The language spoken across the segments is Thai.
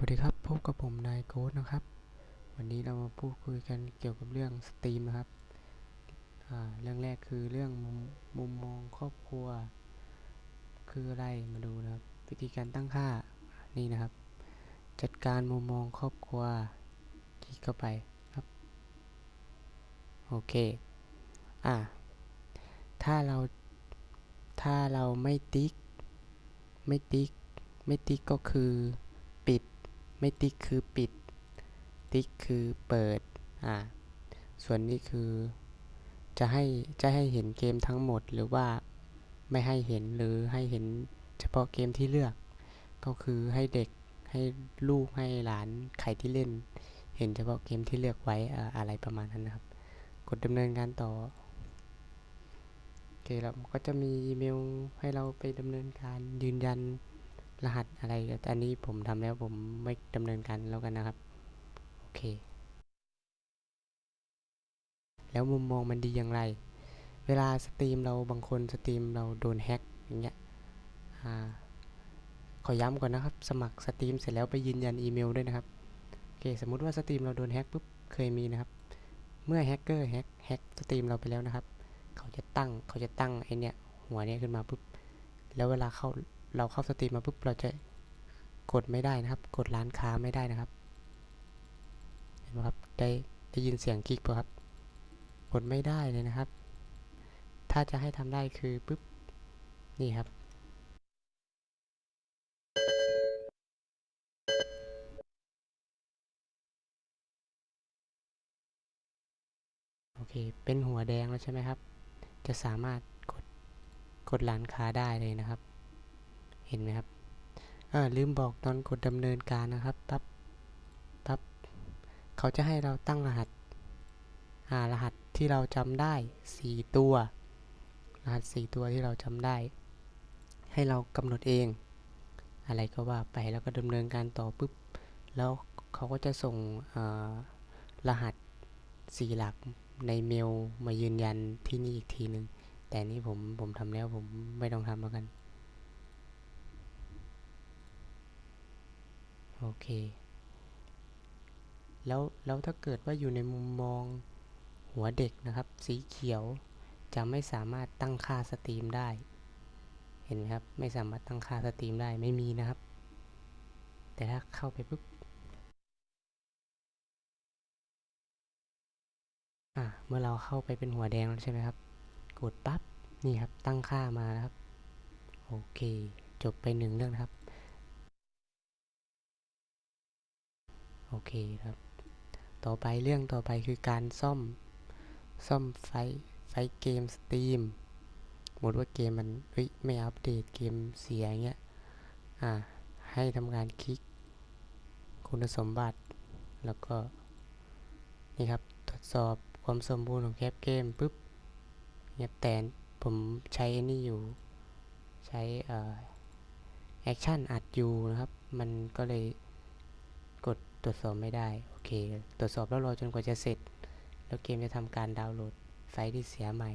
วัสดีครับ พบกับผมนายโค้ดนะครับ วันนี้เรามาพูดคุยกันเกี่ยวกับเรื่องสตรีมนะครับ เรื่องแรกคือเรื่องมุมมุมมองครอบครัว คืออะไรมาดูนะครับ วิธีการตั้งค่านี่นะครับ จัดการมุมมองครอบครัว คลิกเข้าไปครับ โอเค อ่าถ้าเราถ้าเราไม่ติ๊ก ไม่ติ๊ก ไม่ติ๊กก็คือ ไม่ติ๊กคือปิด ติ๊กคือเปิด อ่า ส่วนนี้คือ จะให้จะให้เห็นเกมทั้งหมดหรือว่าไม่ให้เห็นหรือให้เห็นเฉพาะเกมที่เลือก ก็คือให้เด็กให้ลูกให้หลานใครที่เล่น เห็นเฉพาะเกมที่เลือกไว้อ่าอะไรประมาณนั้นนะครับ กดดำเนินการต่อโอเคแล้วก็จะมีอีเมลให้เราไปดำเนินการยืนยัน รหัสอะไรแต่อันนี้ผมทำแล้วผมไม่ดำเนินการแล้วกันนะครับ โอเค แล้วมุมมองมันดีอย่างไร เวลาสตรีมเราบางคนสตรีมเราโดนแฮ็กอย่างเงี้ยอ่าขอย้ำก่อนนะครับ สมัครสตรีมเสร็จแล้วไปยืนยันอีเมลด้วยนะครับโอเคสมมุติว่าสตรีมเราโดนแฮ็กปุ๊บเคยมีนะครับ เมื่อแฮกเกอร์แฮ็กแฮ็กสตรีมเราไปแล้วนะครับ เขาจะตั้งเขาจะตั้งไอเนี้ยหัวเนี้ยขึ้นมาปุ๊บแล้วเวลาเข้า เราเข้าสตรีมมาปุ๊บเราจะกดไม่ได้นะครับ กดร้านค้าไม่ได้นะครับ เห็นไหมครับ ได้ได้ยินเสียงคลิกปะครับ กดไม่ได้เลยนะครับ ถ้าจะให้ทำได้คือปุ๊บ นี่ครับ โอเค เป็นหัวแดงแล้วใช่ไหมครับ จะสามารถกดกดร้านค้าได้เลยนะครับ เห็นไหมครับเออลืมบอกตอนกดดำเนินการนะครับปั๊บปั๊บเขาจะให้เราตั้งรหัสอ่ารหัสที่เราจำได้ 4 ตัว รหัส 4 ตัวที่เราจำได้ ให้เรากำหนดเอง อะไรก็ว่าไปแล้วก็ดำเนินการต่อปุ๊บแล้วเขาก็จะส่งรหัส 4 หลักในเมลมายืนยันที่นี่อีกทีหนึ่งแต่นี่ผมผมทำแล้วผมไม่ต้องทำแล้วกัน โอเค แล้วแล้วถ้าเกิดว่าอยู่ในมุมมองหัวเด็กนะครับ สีเขียวจะไม่สามารถตั้งค่าสตรีมได้ เห็นไหมครับ ไม่สามารถตั้งค่าสตรีมได้ไม่มีนะครับ แต่ถ้าเข้าไปปุ๊บอะเมื่อเราเข้าไปเป็นหัวแดงแล้วใช่ไหมครับ กดปั๊บนี่ครับตั้งค่ามาแล้วครับ โอเค จบไปหนึ่งเรื่องนะครับ อเคครับ ต่อไปเรื่องต่อไปคือการซ่อม ซ่อมไฟ ไฟเกมสตรีมสมมติว่าเกมมันเฮ้ยไม่อัปเดตเกมเสียเงี้ย อ่า ให้ทำการคลิก คุณสมบัติ แล้วก็ นี่ครับ ทดสอบความสมบูรณ์ของแคปเกมปุ๊บเงียบแต่ผมใช้นี่อยู่ ใช้แอคชั่นอัดอยู่นะครับ มันก็เลย ตรวจสอบไม่ได้ โอเค ตรวจสอบแล้วรอจนกว่าจะเสร็จ แล้วเกมจะทำการดาวน์โหลดไฟล์ที่เสียใหม่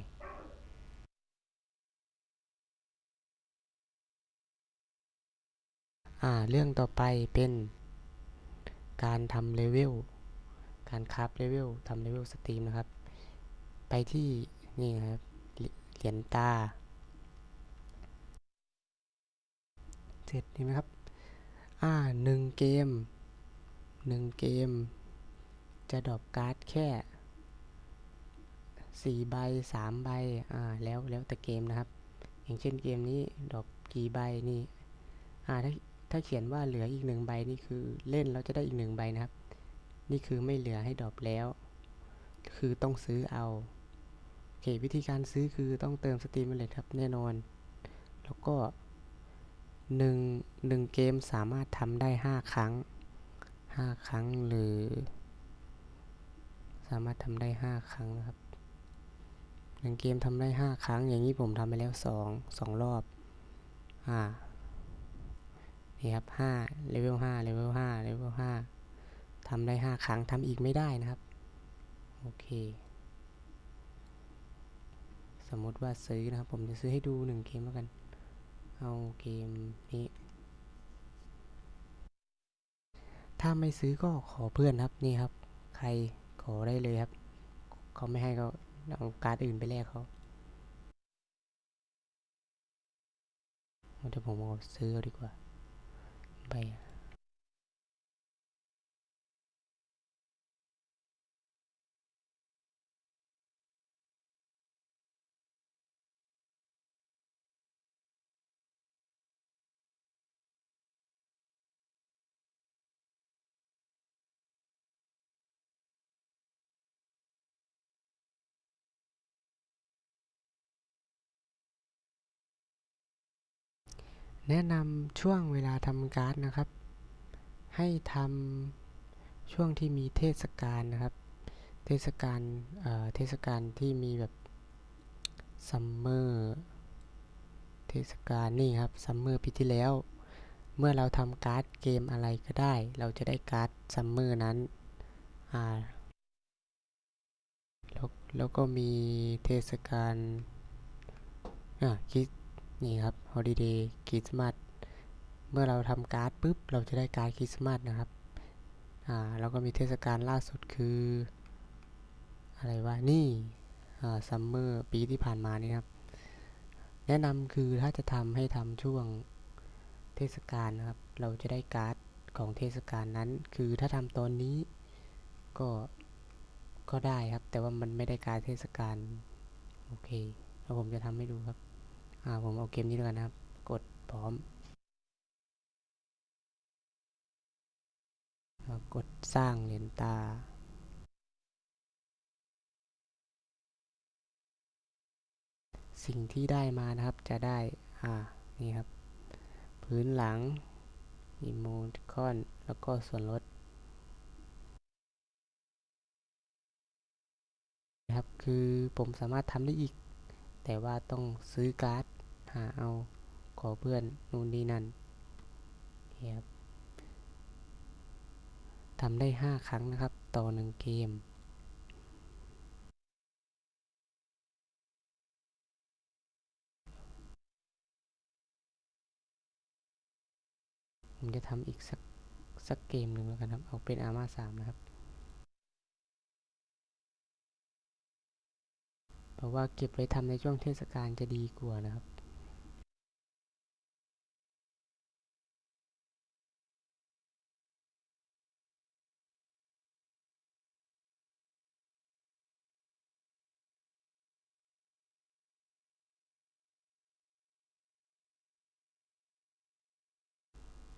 อ่าเรื่องต่อไปเป็นการทำเลเวล การคราฟเลเวลทำเลเวลสตรีมนะครับ ไปที่นี่ครับ เหรียญตา เสร็จเห็นไหมครับ อ่าหนึ่งเกม หนึ่งเกม จะดรอปการ์ดแค่สี่ใบสามใบอ่าแล้วแล้วแต่เกมนะครับ อย่างเช่นเกมนี้ดรอปกี่ใบนี่อ่าถ้าถ้าเขียนว่าเหลืออีกหนึ่งใบนี่คือเล่นแล้วจะได้อีกหนึ่งใบนะครับ นี่คือไม่เหลือให้ดรอปแล้ว คือต้องซื้อเอาโอเควิธีการซื้อคือต้องเติมสตรีมเลยครับแน่นอน แล้วก็หนึ่งหนึ่งเกมสามารถทำได้ห้าครั้ง ห้าครั้งหรือ สามารถทำได้ห้าครั้งนะครับหนึ่งเกมทำได้ห้าครั้ง อย่างนี้ผมทำไปแล้วสองสองรอบอ่านี่ครับห้าเลเวลห้าเลเวลห้าเลเวลห้าทำได้ห้าครั้งทำอีกไม่ได้นะครับ โอเค สมมติว่าซื้อนะครับ ผมจะซื้อให้ดูหนึ่งเกมแล้วกัน เอาเกมนี้ ถ้าไม่ซื้อก็ขอเพื่อนครับนี่ครับ ใครขอได้เลยครับ เขาไม่ให้ก็เอาการ์ดอื่นไปแลกเขาเดี๋ยวผมเอาซื้อดีกว่าไป แนะนำช่วงเวลาทำการ์ดนะครับ ให้ทำช่วงที่มีเทศกาลนะครับ เทศกาลเอ่อเทศกาลที่มีแบบซัมเมอร์เทศกาลนี่ครับซัมเมอร์ปีที่แล้ว เมื่อเราทำการ์ดเกมอะไรก็ได้ เราจะได้การ์ดซัมเมอร์นั้นอ่าแล้วแล้วก็มีเทศกาลอ่าคริส นี่ครับฮอลิเดย์คริสต์มาสเมื่อเราทำการ์ดปุ๊บ เราจะได้การ์ดคริสต์มาสนะครับ อ่าแล้วก็มีเทศกาลล่าสุดคือ อะไรวะ นี่อ่าซัมเมอร์ปีที่ผ่านมานี่ครับ แนะนำคือถ้าจะทำให้ทำช่วงเทศกาลนะครับ เราจะได้การ์ดของเทศกาลนั้น คือถ้าทำตอนนี้ก็ก็ได้ครับ แต่ว่ามันไม่ได้การ์ดเทศกาล โอเคแล้วผมจะทำให้ดูครับ อ่าผมเอาเกมนี้แล้วกันนะครับ กดพร้อมแล้วกดสร้างเหรียญตา สิ่งที่ได้มานะครับจะได้ อ่า นี่ครับ พื้นหลังอีโมคอน แล้วก็ส่วนลดนะครับ คือผมสามารถทำได้อีก แต่ว่าต้องซื้อการ์ดหาเอาขอเพื่อนนู่นนี่นั่นครับทำได้ 5 ครั้งนะครับ ต่อ 1 เกมผมจะทำอีกสักสักเกมหนึ่งแล้วกันครับ เอาเป็นอาม่าสามนะครับ ราะว่าเก็บไว้ทำในช่วงเทศกาลจะดีกว่านะครับ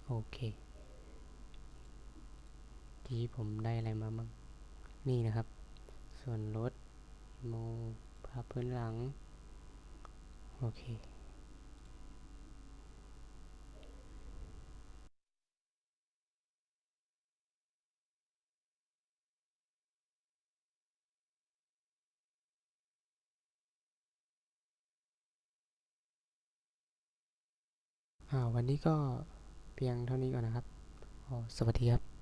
โอเค ทีผมได้อะไรมาบ้าง นี่นะครับ ส่วนลดโม ภาพพื้นหลัง โอเคอ่าวันนี้ก็เพียงเท่านี้ก่อนนะครับ สวัสดีครับ